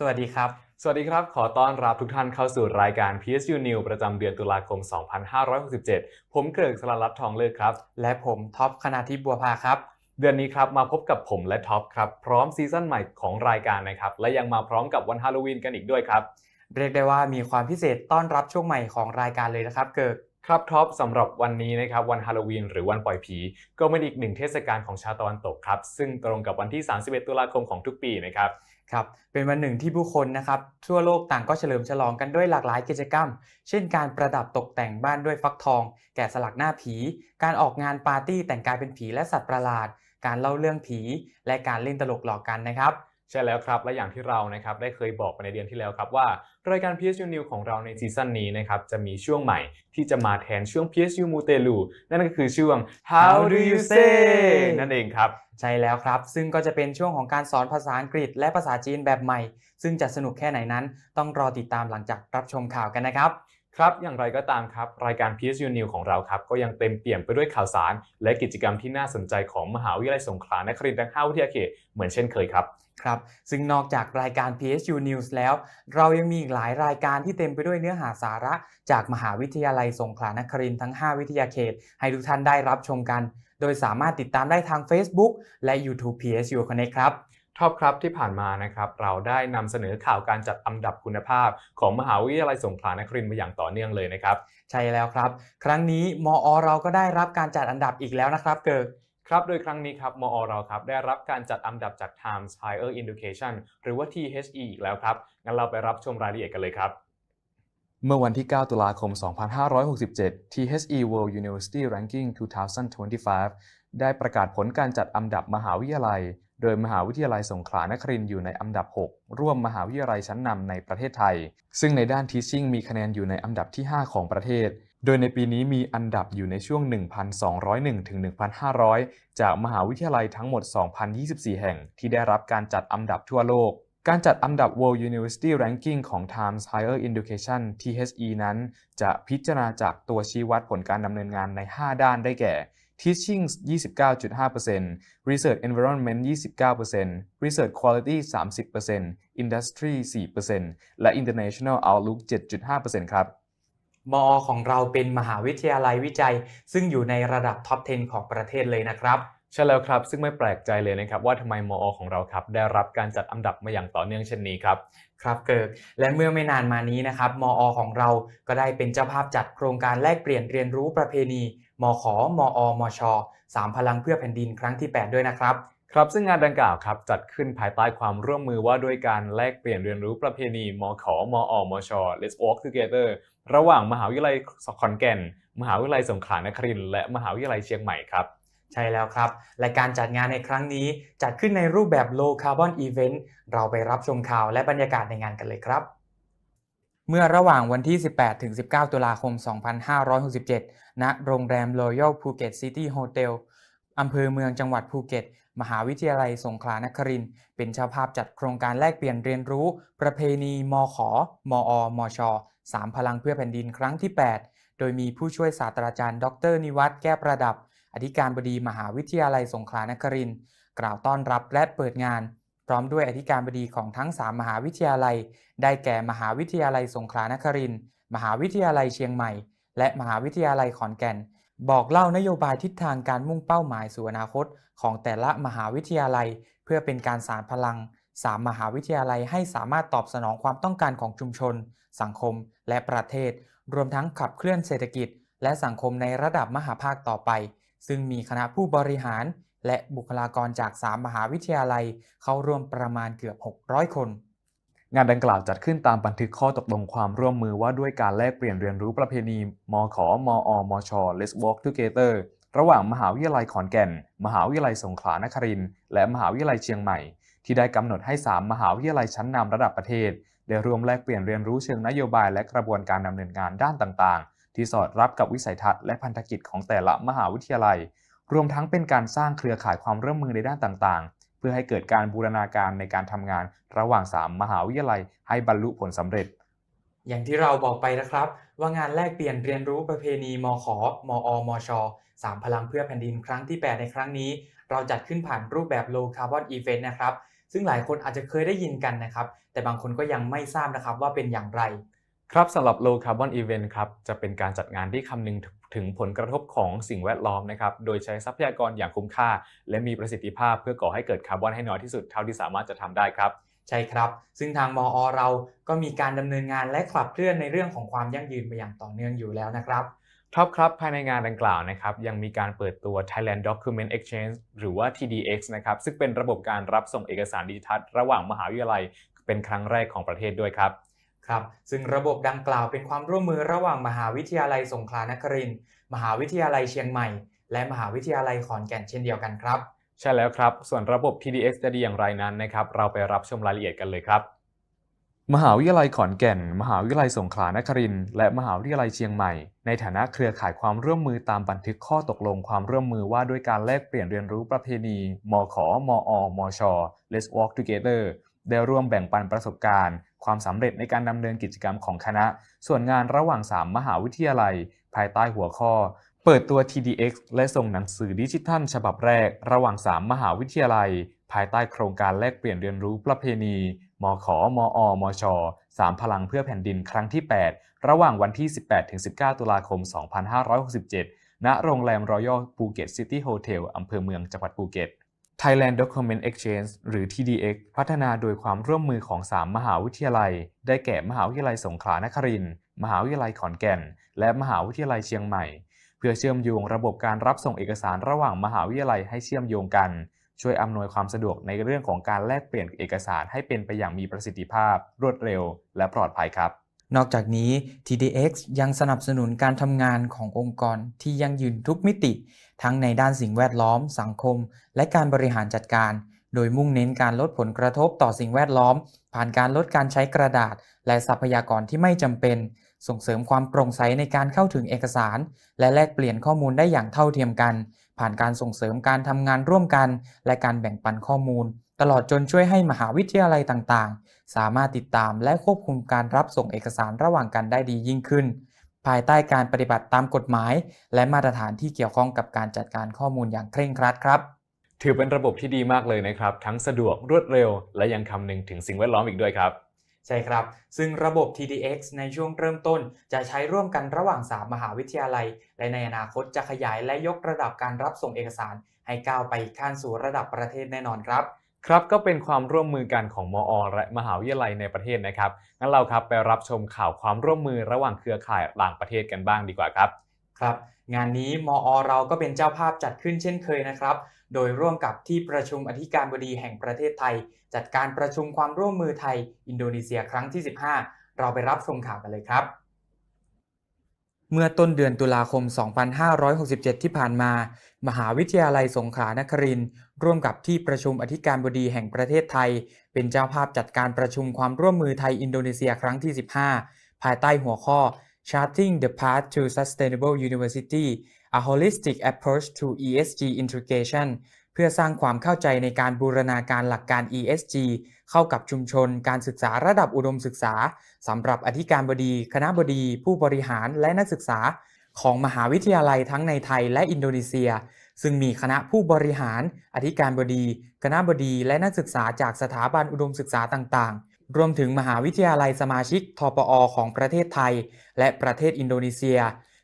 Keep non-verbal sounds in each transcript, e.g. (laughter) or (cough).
สวัสดีครับ สวัสดีครับ ขอต้อนรับทุกท่านเข้าสู่รายการ PSU New ประจำเดือนตุลาคม 2567 ผมเกริกสลันรัตน์ทองเลิศครับ และผมท็อปคณาทิพย์บัวพาครับ เดือนนี้ครับมาพบกับผมและท็อปครับ พร้อมซีซั่นใหม่ของรายการนะครับ และยังมาพร้อมกับวันฮาโลวีนกันอีกด้วยครับ เรียกได้ว่ามีความพิเศษต้อนรับช่วงใหม่ของรายการเลยนะครับเกิกครับท็อปสำหรับวันนี้นะครับวันฮาโลวีนหรือวันปล่อยผี ก็เป็นอีกหนึ่งเทศกาลของชาวตะวันตกครับ ซึ่งตรงกับวันที่ 31 ตุลาคมของทุกปีนะครับ ครับเป็นวันหนึ่งที่ผู้คนนะครับทั่วโลกต่างก็เฉลิมฉลองกันด้วยหลากหลายกิจกรรม เช่นการประดับตกแต่งบ้านด้วยฟักทอง แกะสลักหน้าผี การออกงานปาร์ตี้แต่งกายเป็นผีและสัตว์ประหลาด การเล่าเรื่องผี และการเล่นตลกหลอกกันนะครับ ใช่แล้วครับ และอย่างที่เรานะครับได้เคยบอกไปในเดือนที่แล้วครับว่ารายการ PSU New ของเราในซีซั่นนี้นะครับจะมีช่วงใหม่ที่จะมาแทนช่วง PSU m u t e l u นั่นก็คือช่วง How do you say นั่นเองครับ ใช่แล้วครับ ซึ่งก็จะเป็นช่วงของการสอนภาษาอังกฤษและภาษาจีนแบบใหม่ ซึ่งจะสนุกแค่ไหนนั้น ต้องรอติดตามหลังจากรับชมข่าวกันนะครับ ครับ อย่างไรก็ตามครับ รายการ PSU News ของเราครับ ก็ยังเต็มเปี่ยมไปด้วยข่าวสาร และกิจกรรมที่น่าสนใจของมหาวิทยาลัยสงขลานครินทร์ทั้ง5วิทยาเขตเหมือนเช่นเคยครับ ครับ ซึ่งนอกจากรายการ PSU News แล้ว เรายังมีอีกหลายรายการที่เต็มไปด้วยเนื้อหาสาระ จากมหาวิทยาลัยสงขลานครินทร์ทั้ง 5 วิทยาเขต ให้ทุกท่านได้รับชมกัน โดยสามารถติดตามได้ทาง Facebook และ YouTube PSU Connect ครับ ท็อปครับที่ผ่านมานะครับเราได้นำเสนอข่าวการจัดอันดับคุณภาพ ของมหาวิทยาลัยสงขลานครินทร์มาอย่างต่อเนื่องเลยนะครับ ใช่แล้วครับ ครั้งนี้มอเราก็ได้รับการจัดอันดับอีกแล้วนะครับเกิกครับ โดยครั้งนี้ครับ มอเราครับ ได้รับการจัดอันดับจาก Times Higher Education หรือว่า THE อีกแล้วครับ งั้นเราไปรับชมรายละเอียดกันเลยครับ เมื่อวันที่ 9 ตุลาคม 2567 THE World University Ranking 2025 ได้ประกาศผลการจัดอันดับมหาวิทยาลัย โดยมหาวิทยาลัยสงขลานครินต์อยู่ในอันดับ 6 ร่วมมหาวิทยาลัยชั้นนำในประเทศไทย ซึ่งในด้าน Teaching มีคะแนนอยู่ในอันดับที่ 5 ของประเทศ โดยในปีนี้มีอันดับอยู่ในช่วง 1,201 ถึง 1,500 จากมหาวิทยาลัยทั้งหมด 2,024 แห่ง ที่ได้รับการจัดอันดับทั่วโลกการจัดอันดับ World University Ranking ของ Times Higher Education THE นั้น จะพิจารณาจากตัวชี้วัดผลการดำเนินงานใน 5 ด้านได้แก่ Teaching 29.5% Research Environment 29% Research Quality 30% Industry 4%และ International Outlook 7.5%ครับมอของเราเป็นมหาวิทยาลัยวิจัย ซึ่งอยู่ในระดับท็อป 10 ของประเทศเลยนะครับใช่แล้วครับ ซึ่งไม่แปลกใจเลยนะครับว่าทำไมมอของเราครับได้รับการจัดอันดับมาอย่างต่อเนื่องเช่นนี้ครับ ครับเกิกและเมื่อไม่นานมานี้นะครับมอของเราก็ได้เป็นเจ้าภาพจัดโครงการแลกเปลี่ยนเรียนรู้ประเพณี มขมอมชสามพลังเพื่อแผ่นดินครั้งที่ 8 ด้วยนะครับครับซึ่งงานดังกล่าวครับจัดขึ้นภายใต้ความร่วมมือว่าด้วยการแลกเปลี่ยนเรียนรู้ประเพณีมขมอมช Let's Walk Together ระหว่างมหาวิทยาลัยขอนแก่น มหาวิทยาลัยสงขลานครินทร์และมหาวิทยาลัยเชียงใหม่ครับใช่แล้วครับ และการจัดงานในครั้งนี้จัดขึ้นในรูปแบบ low carbon event เราไปรับชมข่าวและบรรยากาศในงานกันเลยครับ เมื่อระหว่างวันที่ 18 ถึง 19 ตุลาคม 2567 ณ โรงแรม Royal Phuket City Hotel อำเภอเมืองจังหวัดภูเก็ต มหาวิทยาลัยสงขลานครินทร์เป็นเจ้าภาพจัดโครงการแลกเปลี่ยนเรียนรู้ ประเพณีมขมอ มชสามพลังเพื่อแผ่นดินครั้งที่ 8 โดยมีผู้ช่วยศาสตราจารย์ ดร นิวัฒน์แก้วประดับ อธิการบดีมหาวิทยาลัยสงขลานครินทร์กล่าวต้อนรับและเปิดงาน พร้อมด้วยอธิการบดีของทั้ง 3 มหาวิทยาลัย ได้แก่มหาวิทยาลัยสงขลานครินทร์มหาวิทยาลัยเชียงใหม่ และมหาวิทยาลัยขอนแก่น บอกเล่านโยบายทิศทางการมุ่งเป้าหมายสู่อนาคต ของแต่ละมหาวิทยาลัย เพื่อเป็นการสานพลัง 3 มหาวิทยาลัยให้สามารถตอบสนองความต้องการของชุมชน สังคม และประเทศ รวมทั้งขับเคลื่อนเศรษฐกิจ และสังคมในระดับมหาภาคต่อไป ซึ่งมีคณะผู้บริหาร และบุคลากรจาก 3 มหาวิทยาลัย เข้าร่วมประมาณเกือบ 600 คน งานดังกล่าวจัดขึ้นตามบันทึกข้อตกลงความร่วมมือว่าด้วยการแลกเปลี่ยนเรียนรู้ประเพณีมขมอมช Let's Walk Together ระหว่างมหาวิทยาลัยขอนแก่น มหาวิทยาลัยสงขลานครินทร์และมหาวิทยาลัยเชียงใหม่ ที่ได้กำหนดให้ 3 มหาวิทยาลัยชั้นนำระดับประเทศได้ร่วมแลกเปลี่ยนเรียนรู้เชิงนโยบายและกระบวนการดำเนินงานด้านต่างๆ ที่สอดรับกับวิสัยทัศน์และพันธกิจของแต่ละมหาวิทยาลัย รวมทั้งเป็นการสร้างเครือข่ายความร่วมมือในด้านต่างๆ เพื่อให้เกิดการบูรณาการในการทำงานระหว่าง 3 มหาวิทยาลัยให้บรรลุผลสำเร็จ อย่างที่เราบอกไปนะครับ ว่างานแลกเปลี่ยนเรียนรู้ประเพณีมขมอ มชสามพลังเพื่อแผ่นดินครั้งที่ 8 ในครั้งนี้ เราจัดขึ้นผ่านรูปแบบ low carbon event นะครับซึ่งหลายคนอาจจะเคยได้ยินกันนะครับ แต่บางคนก็ยังไม่ทราบนะครับว่าเป็นอย่างไร ครับสำหรับ Low Carbon Event ครับจะเป็นการจัดงานที่คำนึงถึงผลกระทบของสิ่งแวดล้อมนะครับโดยใช้ทรัพยากรอย่างคุ้มค่า และมีประสิทธิภาพเพื่อก่อให้เกิดคาร์บอนให้น้อยที่สุดเท่าที่สามารถจะทำได้ครับใช่ครับ ซึ่งทางมอเราก็มีการดำเนินงานและขับเคลื่อนในเรื่องของความยั่งยืนมาอย่างต่อเนื่องอยู่แล้วนะครับท็อปครับภายในงานดังกล่าวนะครับยังมีการเปิดตัว Thailand Document Exchange หรือว่า TDX นะครับซึ่งเป็นระบบการรับส่งเอกสารดิจิทัล ระหว่างมหาวิทยาลัย เป็นครั้งแรกของประเทศด้วยครับ ครับซึ่งระบบดังกล่าวเป็นความร่วมมือระหว่างมหาวิทยาลัยสงขลานครินทร์มหาวิทยาลัยเชียงใหม่ และมหาวิทยาลัยขอนแก่นเช่นเดียวกันครับ ใช่แล้วครับ ส่วนระบบ TDX จะดีอย่างไรนั้นนะครับ เราไปรับชมรายละเอียดกันเลยครับ มหาวิทยาลัยขอนแก่น มหาวิทยาลัยสงขลานครินทร์และมหาวิทยาลัยเชียงใหม่ ในฐานะเครือข่ายความร่วมมือตามบันทึกข้อตกลงความร่วมมือว่าด้วยการแลกเปลี่ยนเรียนรู้ประเพณี มข มอ มช Let's Walk Together ได้ร่วมแบ่งปันประสบการณ์ ความสำเร็จในการดำเนินกิจกรรมของคณะ ส่วนงานระหว่าง 3 มหาวิทยาลัย ภายใต้หัวข้อ เปิดตัว TDX และส่งหนังสือดิจิทัล ฉบับแรก ระหว่าง 3 มหาวิทยาลัย ภายใต้โครงการแลกเปลี่ยนเรียนรู้ประเพณี มขมอ มช3พลังเพื่อแผ่นดินครั้งที่ 8 ระหว่างวันที่ 18-19 ตุลาคม 2567 ณ โรงแรมรอยัลภูเก็ตซิตี้โฮเทลอำเภอเมืองจังหวัดภูเก็ต Thailand Document Exchange หรือ TDX พัฒนาโดยความร่วมมือของ 3 มหาวิทยาลัย ได้แก่มหาวิทยาลัยสงขลานครินทร์มหาวิทยาลัยขอนแก่น และมหาวิทยาลัยเชียงใหม่ เพื่อเชื่อมโยงระบบการรับส่งเอกสารระหว่างมหาวิทยาลัยให้เชื่อมโยงกัน ช่วยอำนวยความสะดวกในเรื่องของการแลกเปลี่ยนเอกสารให้เป็นไปอย่างมีประสิทธิภาพ รวดเร็ว และปลอดภัยครับ นอกจากนี้ TDX ยังสนับสนุนการทำงานขององค์กรที่ยั่งยืนทุกมิติ ทั้งในด้านสิ่งแวดล้อม สังคม และการบริหารจัดการ โดยมุ่งเน้นการลดผลกระทบต่อสิ่งแวดล้อม ผ่านการลดการใช้กระดาษ และทรัพยากรที่ไม่จำเป็น ส่งเสริมความโปร่งใสในการเข้าถึงเอกสาร และแลกเปลี่ยนข้อมูลได้อย่างเท่าเทียมกัน ผ่านการส่งเสริมการทำงานร่วมกัน และการแบ่งปันข้อมูล ตลอดจนช่วยให้มหาวิทยาลัยต่างๆ สามารถติดตามและควบคุมการรับส่งเอกสารระหว่างกันได้ดียิ่งขึ้น ภายใต้การปฏิบัติตามกฎหมาย และมาตรฐานที่เกี่ยวข้องกับการจัดการข้อมูลอย่างเคร่งครัดครับถือเป็นระบบที่ดีมากเลยนะครับ ทั้งสะดวกรวดเร็ว และยังคำนึงถึงสิ่งแวดล้อมอีกด้วยครับ ใช่ครับ ซึ่งระบบ TDX ในช่วงเริ่มต้น จะใช้ร่วมกันระหว่าง 3 มหาวิทยาลัย และในอนาคตจะขยายและยกระดับการรับส่งเอกสาร ให้ก้าวไปขั้นสู่ระดับประเทศแน่นอนครับ ครับก็เป็นความร่วมมือกันของมอ และมหาวิทยาลัยในประเทศนะครับงั้นเราครับไปรับชมข่าวความร่วมมือระหว่างเครือข่ายต่างประเทศกันบ้างดีกว่าครับครับ งานนี้มอ เราก็เป็นเจ้าภาพจัดขึ้นเช่นเคยนะครับ โดยร่วมกับที่ประชุมอธิการบดีแห่งประเทศไทย จัดการประชุมความร่วมมือไทย อินโดนีเซียครั้งที่ 15 เราไปรับชมข่าวกันเลยครับ เมื่อต้นเดือนตุลาคม 2567 ที่ผ่านมา มหาวิทยาลัยสงขลานครินทร์ ร่วมกับที่ประชุมอธิการบดีแห่งประเทศไทย เป็นเจ้าภาพจัดการประชุมความร่วมมือไทยอินโดนีเซียครั้งที่ 15 ภายใต้หัวข้อ Charting the Path to Sustainable University a holistic approach to ESG integration เพื่อสร้างความเข้าใจในการบูรณาการหลักการ ESG เข้ากับชุมชน การศึกษาระดับอุดมศึกษาสำหรับอธิการบดี คณะบดี ผู้บริหารและนักศึกษาของมหาวิทยาลัยทั้งในไทยและอินโดนีเซีย ซึ่งมีคณะผู้บริหาร อธิการบดี คณะบดีและนักศึกษาจากสถาบันอุดมศึกษาต่างๆ รวมถึงมหาวิทยาลัยสมาชิกทปอของประเทศไทย และประเทศอินโดนีเซีย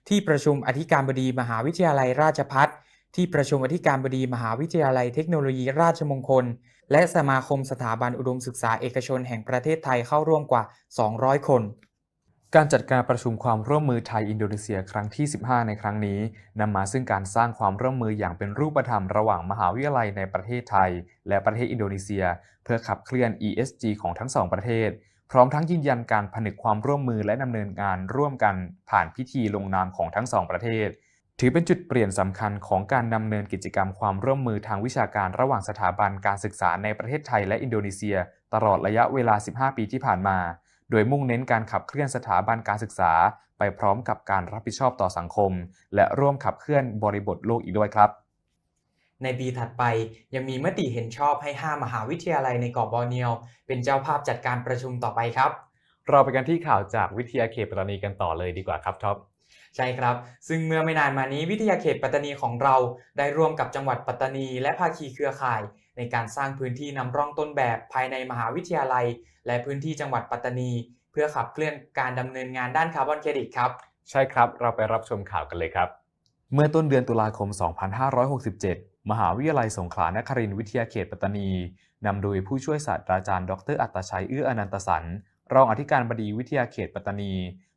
ที่ประชุมอธิการบดีมหาวิทยาลัยราชพัฒที่ประชุมอธิการบดีมหาวิทยาลัยเทคโนโลยีราชมงคล และสมาคมสถาบันอุดมศึกษาเอกชนแห่งประเทศไทยเข้าร่วมกว่า 200 คน การจัดการประชุมความร่วมมือไทยอินโดนีเซียครั้งที่ 15 ในครั้งนี้นำมาซึ่งการสร้างความร่วมมืออย่างเป็นรูปธรรมระหว่างมหาวิทยาลัยในประเทศไทย และประเทศอินโดนีเซีย เพื่อขับเคลื่อน ESG ของทั้งสองประเทศ พร้อมทั้งยืนยันการผนึกความร่วมมือและดำเนินงานร่วมกันผ่านพิธีลงนามของทั้งสองประเทศ ถือเป็นจุดเปลี่ยนสำคัญของการดำเนินกิจกรรมความร่วมมือทางวิชาการระหว่างสถาบันการศึกษาในประเทศไทยและอินโดนีเซีย ตลอดระยะเวลา 15 ปีที่ผ่านมา โดยมุ่งเน้นการขับเคลื่อนสถาบันการศึกษา ไปพร้อมกับการรับผิดชอบต่อสังคม และร่วมขับเคลื่อนบริบทโลกอีกด้วยครับ ในปีถัดไปยังมีมติเห็นชอบให้ 5 มหาวิทยาลัยในเกาะบอร์เนียว เป็นเจ้าภาพจัดการประชุมต่อไปครับ เราไปกันที่ข่าวจากวิทยาเขตปัตตานีกันต่อเลยดีกว่าครับท็อปใช่ครับ ซึ่งเมื่อไม่นานมานี้วิทยาเขตปัตตานีของเรา ได้ร่วมกับจังหวัดปัตตานี และภาคีเครือข่าย ในการสร้างพื้นที่นำร่องต้นแบบภายในมหาวิทยาลัย และพื้นที่จังหวัดปัตตานี เพื่อขับเคลื่อนการดำเนินงานด้านคาร์บอนเครดิตครับ ใช่ครับ เราไปรับชมข่าวกันเลยครับ เมื่อต้นเดือนตุลาคม 2567 มหาวิทยาลัยสงขลานครินทร์วิทยาเขตปัตตานีนำโดยผู้ช่วยศาสตราจารย์ ดร อัตชัยเอื้ออนันตสันรองอธิการบดีวิทยาเขตปัตตานี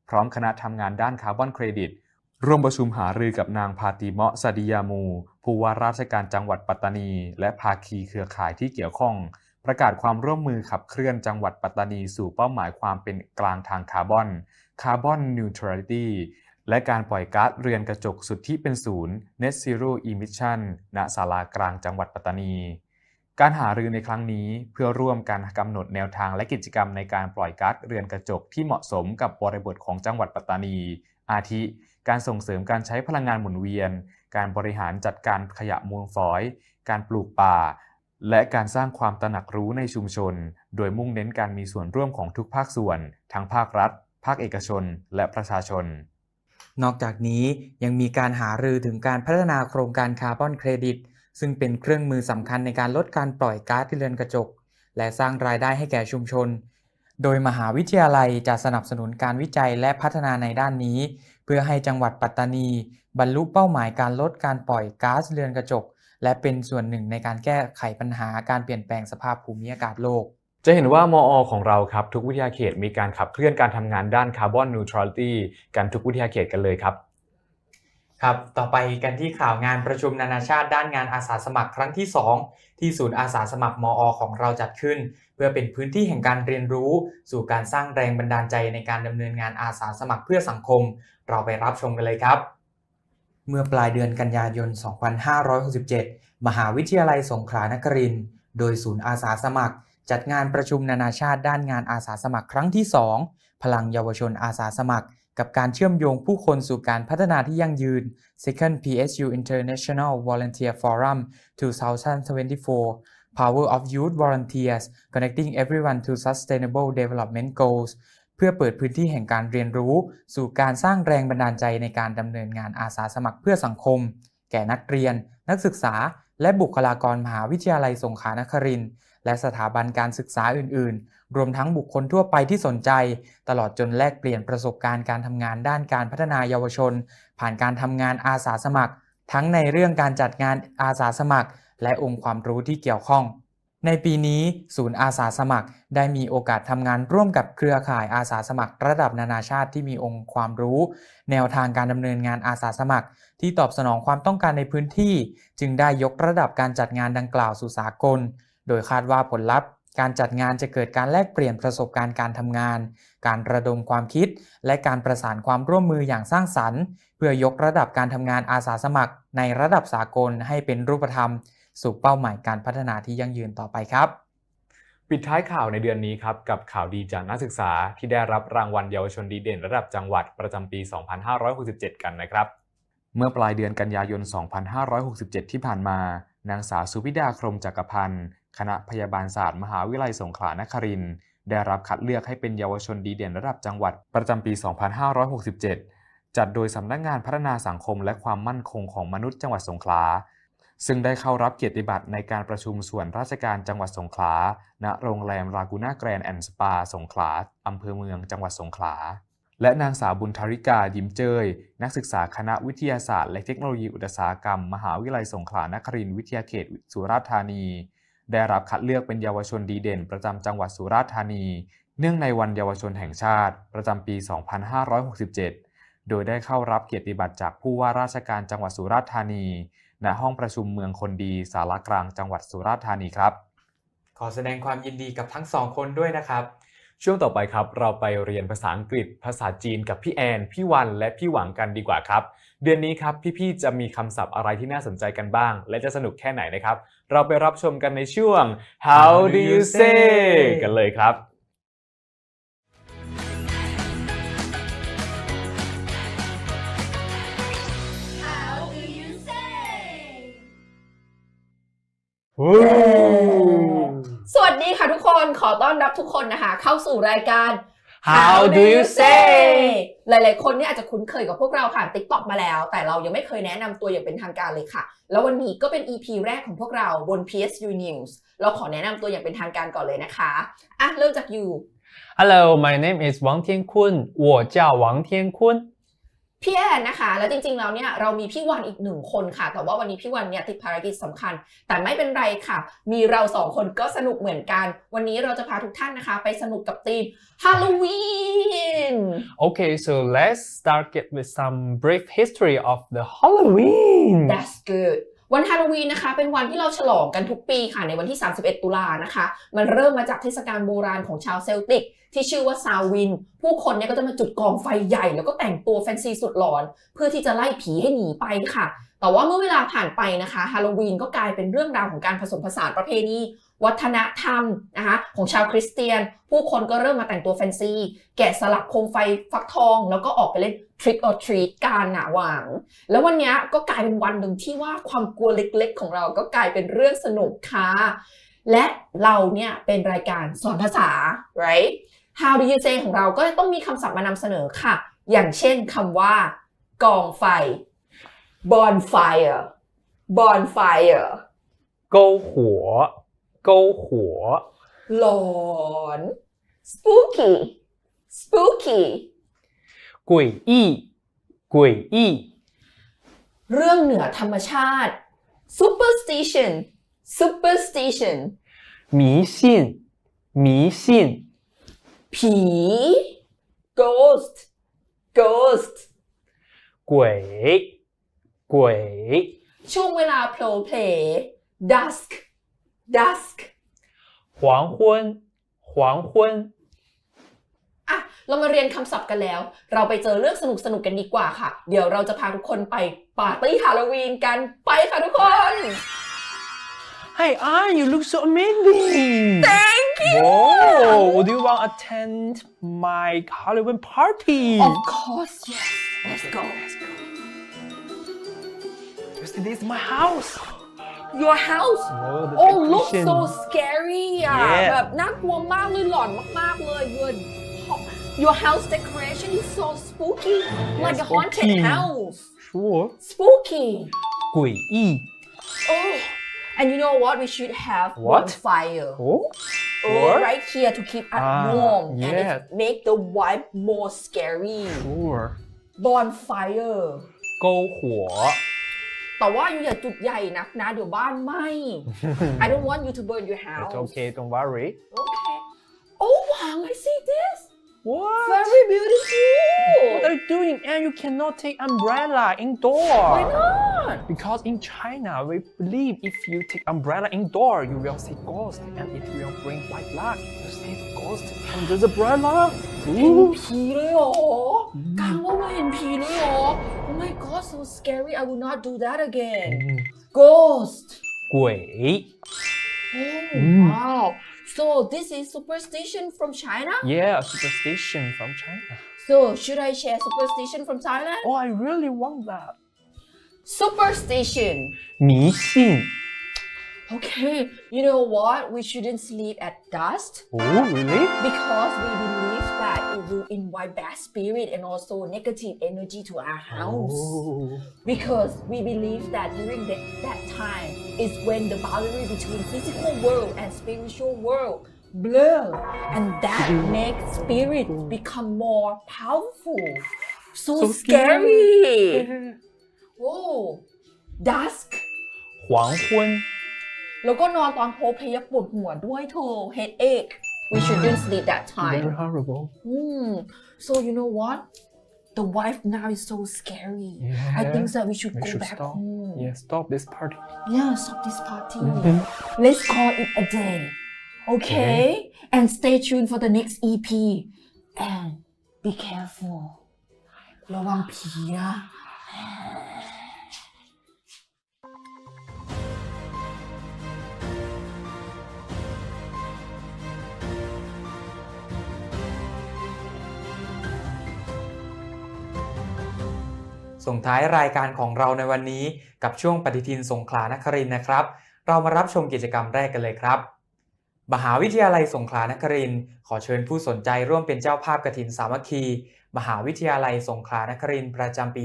พร้อมคณะทำงานด้านคาร์บอนเครดิต ร่วมประชุมหารือกับนางพาติเมาะสดิยามู ผู้ว่าราชการจังหวัดปัตตานี และภาคีเครือข่ายที่เกี่ยวข้อง ประกาศความร่วมมือขับเคลื่อนจังหวัดปัตตานีสู่เป้าหมายความเป็นกลางทางคาร์บอน Carbon Neutrality และการปล่อยก๊าซเรือนกระจกสุดที่เป็นศูนย์ Net Zero Emission ณศาลากลางจังหวัดปัตตานี การหารือในครั้งนี้เพื่อร่วมกันกำหนดแนวทางและกิจกรรมในการปล่อยก๊าซเรือนกระจกที่เหมาะสมกับบริบทของจังหวัดปัตตานี อาทิ การส่งเสริมการใช้พลังงานหมุนเวียน การบริหารจัดการขยะมูลฝอย การปลูกป่า และการสร้างความตระหนักรู้ในชุมชน โดยมุ่งเน้นการมีส่วนร่วมของทุกภาคส่วน ทั้งภาครัฐ ภาคเอกชน และประชาชน นอกจากนี้ยังมีการหารือถึงการพัฒนาโครงการคาร์บอนเครดิต ซึ่งเป็นเครื่องมือสำคัญในการลดการปล่อยก๊าซเรือนกระจก และสร้างรายได้ให้แก่ชุมชนโดยมหาวิทยาลัยจะสนับสนุนการวิจัยและพัฒนาในด้านนี้ เพื่อให้จังหวัดปัตตานี บรรลุเป้าหมายการลดการปล่อยก๊าซเรือนกระจก และเป็นส่วนหนึ่งในการแก้ไขปัญหาการเปลี่ยนแปลงสภาพภูมิอากาศโลกจะเห็นว่ามออของเราครับ ทุกวิทยาเขตมีการขับเคลื่อนการทำงานด้านคาร์บอนนิวทรัลิตี้กันทุกวิทยาเขตกันเลยครับ ครับ ต่อไปกันที่ข่าวงานประชุมนานาชาติด้านงานอาสาสมัครครั้งที่ 2 ที่ศูนย์อาสาสมัครมอของเราจัดขึ้น เพื่อเป็นพื้นที่แห่งการเรียนรู้ สู่การสร้างแรงบันดาลใจในการดำเนินงานอาสาสมัครเพื่อสังคม เราไปรับชมกันเลยครับ เมื่อปลายเดือนกันยายน 2567 มหาวิทยาลัยสงขลานครินทร์โดยศูนย์อาสาสมัคร จัดงานประชุมนานาชาติด้านงานอาสาสมัครครั้งที่ 2 พลังเยาวชนอาสาสมัคร กับการเชื่อมโยงผู้คนสู่การพัฒนาที่ยั่งยืน Second PSU International Volunteer Forum 2024 Power of Youth Volunteers Connecting Everyone to Sustainable Development Goals เพื่อเปิดพื้นที่แห่งการเรียนรู้ สู่การสร้างแรงบันดาลใจในการดำเนินงานอาสาสมัครเพื่อสังคม แก่นักเรียน นักศึกษา และบุคลากรมหาวิทยาลัยสงขลานครินทร์และสถาบันการศึกษาอื่น ๆ รวมทั้งบุคคลทั่วไปที่สนใจ ตลอดจนแลกเปลี่ยนประสบการณ์การทำงานด้านการพัฒนาเยาวชน ผ่านการทำงานอาสาสมัคร ทั้งในเรื่องการจัดงานอาสาสมัคร และองค์ความรู้ที่เกี่ยวข้อง ในปีนี้ศูนย์อาสาสมัคร ได้มีโอกาสทำงานร่วมกับเครือข่ายอาสาสมัคร ระดับนานาชาติที่มีองค์ความรู้ แนวทางการดำเนินงานอาสาสมัคร ที่ตอบสนองความต้องการในพื้นที่ จึงได้ยกระดับการจัดงานดังกล่าวสู่สากล โดยคาดว่าผลลัพธ์ การจัดงานจะเกิดการแลกเปลี่ยนประสบการณ์การทำงาน การระดมความคิด และการประสานความร่วมมืออย่างสร้างสรรค์ เพื่อยกระดับการทำงานอาสาสมัคร ในระดับสากลให้เป็นรูปธรรม สู่เป้าหมายการพัฒนาที่ยั่งยืนต่อไปครับปิดท้ายข่าวในเดือนนี้ครับกับข่าวดีจากนักศึกษาที่ได้รับรางวัลเยาวชนดีเด่นระดับจังหวัดประจำปี 2567 กันนะครับ เมื่อปลายเดือนกันยายน 2567 ที่ผ่านมา นางสาวสุวิดาครมจักรพันธ์ คณะพยาบาลศาสตร์มหาวิทยาลัยสงขลานครินทร์ได้รับคัดเลือกให้เป็นเยาวชนดีเด่นระดับจังหวัดประจำปี 2567 จัดโดยสำนักงานพัฒนาสังคมและความมั่นคงของมนุษย์จังหวัดสงขลา ซึ่งได้เข้ารับเกียรติบัตรในการประชุมส่วนราชการจังหวัดสงขลา ณ โรงแรมรากูน่าแกรนด์แอนด์สปาสงขลาอำเภอเมืองจังหวัดสงขลา และนางสาวบุญธริกายิ้มเจย นักศึกษาคณะวิทยาศาสตร์ และเทคโนโลยีอุตสาหกรรม มหาวิทยาลัยสงขลานครินทร์วิทยาเขตสุราษฎร์ธานี ได้รับคัดเลือกเป็นเยาวชนดีเด่น ประจำจังหวัดสุราษฎร์ธานี เนื่องในวันเยาวชนแห่งชาติ ประจำปี 2567 โดยได้เข้ารับเกียรติบัตรจากผู้ว่าราชการจังหวัดสุราษฎร์ธานี ณ ห้องประชุมเมืองคนดีสารกลางจังหวัดสุราษฎร์ธานีครับ ขอแสดงความยินดีกับทั้งสองคนด้วยนะครับ ช่วงต่อไปครับ เราไปเรียนภาษาอังกฤษ ภาษาจีนกับพี่แอน พี่วัน และพี่หวังกันดีกว่าครับ เดือนนี้ครับพี่ๆจะมีคำศัพท์อะไรที่น่าสนใจกันบ้าง และจะสนุกแค่ไหนนะครับ เราไปรับชมกันในช่วง How do you say กันเลยครับ How do you say สวัสดีค่ะทุกคนขอต้อนรับทุกคนนะคะ เข้าสู่รายการ How do you say หลาย ๆ คนเนี่ยอาจจะคุ้นเคยกับพวกเราผ่าน TikTok มาแล้ว แต่เรายังไม่เคยแนะนำตัวอย่างเป็นทางการเลยค่ะ แล้ววันนี้ก็เป็น EP แรกของพวกเราบน PSU News เราขอแนะนำตัวอย่างเป็นทางการก่อนเลยนะคะ อ่ะ เริ่มจากยู Hello my name is 王天坤我叫王天坤 พี่แอนนะคะ แล้วจริงๆแล้วเนี่ยเรามีพี่วันอีกหนึ่งคนค่ะ แต่ว่าวันนี้พี่วันเนี่ยติดภารกิจสำคัญ แต่ไม่เป็นไรค่ะ มีเราสองคนก็สนุกเหมือนกัน วันนี้เราจะพาทุกท่านนะคะ ไปสนุกกับธีมฮาโลวีน Okay so let's start get with some brief history of the Halloween That's good วันฮาโลวีนนะคะเป็นวันที่เราฉลองกันทุกปีค่ะในวันที่ 31 ตุลานะคะ มันเริ่มมาจากเทศกาลโบราณของชาวเซลติก ที่ชื่อว่าซาวิน ผู้คนเนี่ยก็จะมาจุดกองไฟใหญ่ แล้วก็แต่งตัวแฟนซีสุดหลอน เพื่อที่จะไล่ผีให้หนีไปค่ะแต่ว่าเมื่อเวลาผ่านไปนะคะฮาโลวีนก็กลายเป็นเรื่องราวของการผสมผสานประเพณี วัฒนธรรมนะคะของชาวคริสเตียน ผู้คนก็เริ่มมาแต่งตัวแฟนซี แกะสลักโคมไฟฟักทอง แล้วก็ออกไปเล่น trick or treat กันหนาหวังแล้ววันนี้ก็กลายเป็นวันหนึ่งที่ว่าความกลัวเล็กๆ ของเราก็กลายเป็นเรื่องสนุกค่ะและเราเนี่ยเป็นรายการสอนภาษา right how do you say ของเราก็ต้องมีคำศัพท์มานำเสนอค่ะ อย่างเช่นคำว่ากองไฟ bonfire bonfire 篝火篝火 หลอน spooky spooky 诡异诡异 เรื่องเหนือธรรมชาติ superstition superstition 迷信迷信 ผี ghost ghost 鬼 鬼 ช่วงเวลาโผล่เพล dusk dusk 黄昏黄昏 อ่ะ เรามาเรียนคำศัพท์กันแล้ว เราไปเจอเรื่องสนุกสนุกๆกันดีกว่าค่ะ เดี๋ยวเราจะพาทุกคนไปปาร์ตี้ฮาโลวีนกัน ไปค่ะทุกคน Hey Anne you look so amazing Thank you Whoa would you want to attend my Halloween party Of course yes let's go This is my house Your house Oh, the Oh look decoration. so scary อ่ะ Yeah. แบบน่ากลัวมากเลยหลอนมาก ๆ เลย Your Your house decoration is so spooky like a haunted spooky. house Sure spooky 诡异 Oh and you know what we should have What? bonfire Oh Oh, Sure. right here to keep us Ah, warm and yeah. it make the vibe more scary Sure bonfire 篝火 แต่ว่าอยู่อย่าจุดใหญ่นักนะ เดี๋ยวบ้านไหม (laughs) I don't want you to burn your house It's okay don't worry Okay. Oh wow, I see this. What Very beautiful. What are you doing and you cannot take umbrella indoor Why not? Because in China, we believe if you take umbrella indoor, you will see ghost and it will bring bad luck. You see ghost under the umbrella. เห็น Ooh. ผีเลยเหรอ กลางว่าเราเห็นผีเลยเหรอ Oh my god, so scary. I will not do that again. Mm. Ghost. 鬼 Oh Mm. wow. So this is superstition from China? Yeah, superstition from China. So should I share superstition from Thailand? Oh, I really want that. Superstition. 迷信 Okay, you know what? We shouldn't sleep at dusk. Oh, really? Because we believe that it will invite bad spirit and also negative energy to our house. Oh. Because we believe that during that, that time is when the boundary between physical world and spiritual world blur and that makes spirit oh. become more powerful. So, So scary. Oh, dusk. 黄昏 แล้วก็นอนตอนโพเพยปวดหัวด้วยเธอ headache we shouldn't sleep that (gasps) time Very horrible. Hmm. So you know what? The wife now is so scary. I Yeah. think that we should We go should back stop. home. Yeah, stop this party. Yeah, stop this party. Mhm. Let's call it a day. Okay? And stay tuned for the next EP. And be careful. ระวังผีนะ ส่งท้ายรายการของเราในวันนี้กับช่วงปฏิทินสงขลานครินนะครับ เรามารับชมกิจกรรมแรกกันเลยครับ มหาวิทยาลัยสงขลานครินทร์ขอเชิญผู้สนใจร่วมเป็นเจ้าภาพกฐินสามัคคี มหาวิทยาลัยสงขลานครินทร์ประจำปี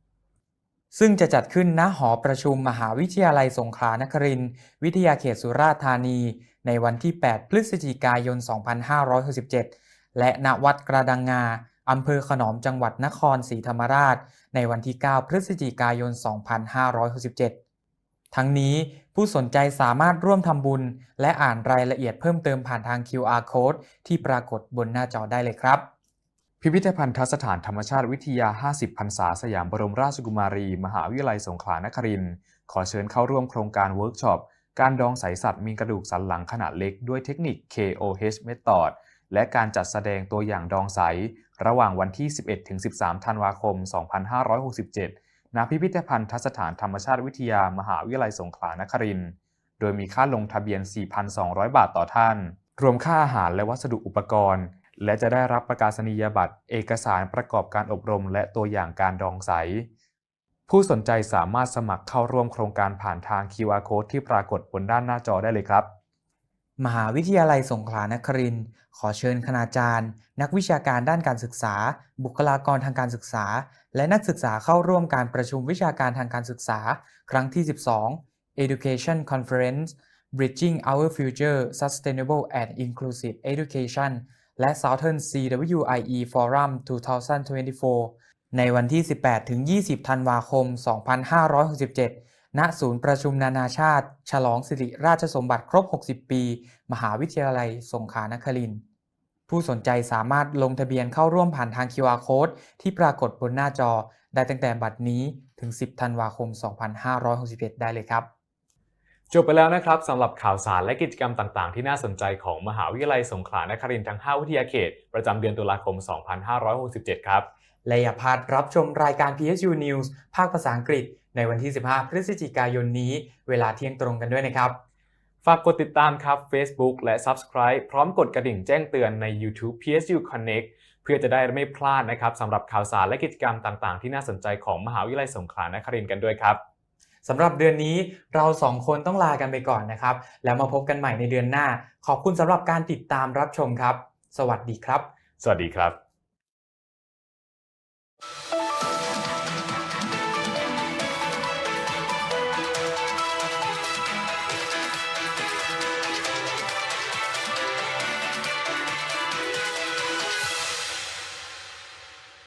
2567 ซึ่งจะจัดขึ้นณหอประชุมมหาวิทยาลัยสงขลานครินทร์วิทยาเขตสุราษฎร์ธานี ในวันที่ 8 พฤศจิกายน 2567 และณวัดกระดังงาอำเภอขนอมจังหวัดนครศรีธรรมราช ในวันที่ 9 พฤศจิกายน 2567 ทั้งนี้ ผู้สนใจสามารถร่วมทำบุญ และอ่านรายละเอียดเพิ่มเติมผ่านทาง QR Code ที่ปรากฏบนหน้าจอได้เลยครับ พิพิธภัณฑสถานธรรมชาติวิทยา 50 พรรษาสยามบรมราชกุมารี มหาวิทยาลัยสงขลานครินทร์ขอเชิญเข้าร่วมโครงการเวิร์กช็อปการดองสายสัตว์มีกระดูกสันหลังขนาดเล็กด้วยเทคนิค KOH Method และการจัดแสดงตัวอย่างดองใส ระหว่างวันที่ 11-13 ธันวาคม 2567 ณพิพิธภัณฑสถานธรรมชาติวิทยามหาวิทยาลัยสงขลานครินทร์โดยมีค่าลงทะเบียน 4,200 บาทต่อท่าน รวมค่าอาหารและวัสดุอุปกรณ์ และจะได้รับประกาศนียบัตร เอกสารประกอบการอบรม และตัวอย่างการดองใส ผู้สนใจสามารถสมัครเข้าร่วมโครงการผ่านทาง QR Code ที่ปรากฏบนด้านหน้าจอได้เลยครับ มหาวิทยาลัยสงขลานครินทร์ขอเชิญคณาจารย์ นักวิชาการด้านการศึกษา บุคลากรทางการศึกษา และนักศึกษาเข้าร่วมการประชุมวิชาการทางการศึกษา ครั้งที่ 12 Education Conference Bridging Our Future Sustainable and Inclusive Education และ Southern CWIE Forum 2024 ในวันที่ 18-20 ธันวาคม 2567 ณศูนย์ประชุมนานาชาติ ฉลองสิริราชสมบัติครบ 60 ปี มหาวิทยาลัยสงขลานครินทร์ผู้สนใจสามารถลงทะเบียนเข้าร่วมผ่านทาง QR Code ที่ปรากฏบนหน้าจอ ได้ตั้งแต่บัดนี้ถึง 10 ธันวาคม 2561 ได้เลยครับ จบไปแล้วนะครับสำหรับข่าวสารและกิจกรรมต่างๆ ที่น่าสนใจของมหาวิทยาลัยสงขลานครินทร์ทั้ง 5 วิทยาเขต ประจำเดือนตุลาคม 2567 ครับ และอย่าพลาดรับชมรายการ PSU News ภาคภาษาอังกฤษ ในวันที่ 15 พฤศจิกายนนี้ เวลาเที่ยงตรงกันด้วยนะครับ ฝากกดติดตามครับ Facebook และ Subscribe พร้อมกดกระดิ่งแจ้งเตือนใน YouTube PSU Connect เพื่อจะได้ไม่พลาดนะครับสำหรับข่าวสารและกิจกรรมต่างๆ ที่น่าสนใจของมหาวิทยาลัยสงขลานครินทร์กันด้วยครับสำหรับเดือนนี้เราสองคนต้องลากันไปก่อนนะครับ แล้วมาพบกันใหม่ในเดือนหน้า ขอบคุณสำหรับการติดตามรับชมครับ สวัสดีครับ สวัสดีครับ